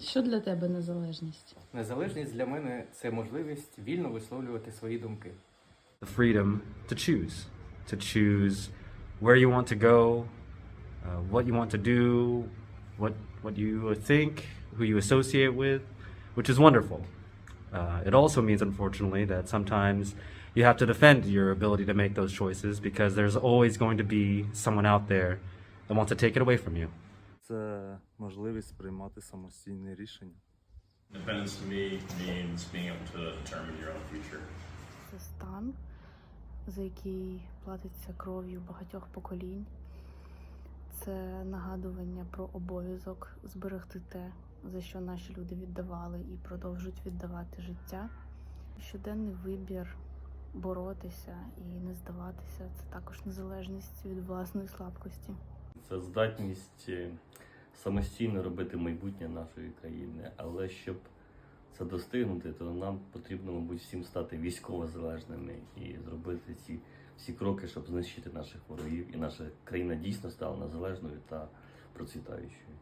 Що для тебе незалежність? Незалежність для мене це можливість вільно висловлювати свої думки. the freedom to choose, to choose where you want to go, uh, what you want to do, what what you think, who you associate with, which is wonderful. Uh, it also means, unfortunately, that sometimes you have to defend your ability to make those choices because there's always going to be someone out there that wants to take it away from you. Це можливість приймати самостійне рішення. Independence to me means being able to determine your own future. Це стан, за який платиться кров'ю багатьох поколінь. Це нагадування про обов'язок зберегти те, за що наші люди віддавали і продовжують віддавати життя. Щоденний вибір боротися і не здаватися це також незалежність від власної слабкості. Це здатність е, самостійно робити майбутнє нашої країни. Але щоб це достигнути, то нам потрібно, мабуть, всім стати військово залежними і зробити ці всі кроки, щоб знищити наших ворогів, і наша країна дійсно стала незалежною та процвітаючою.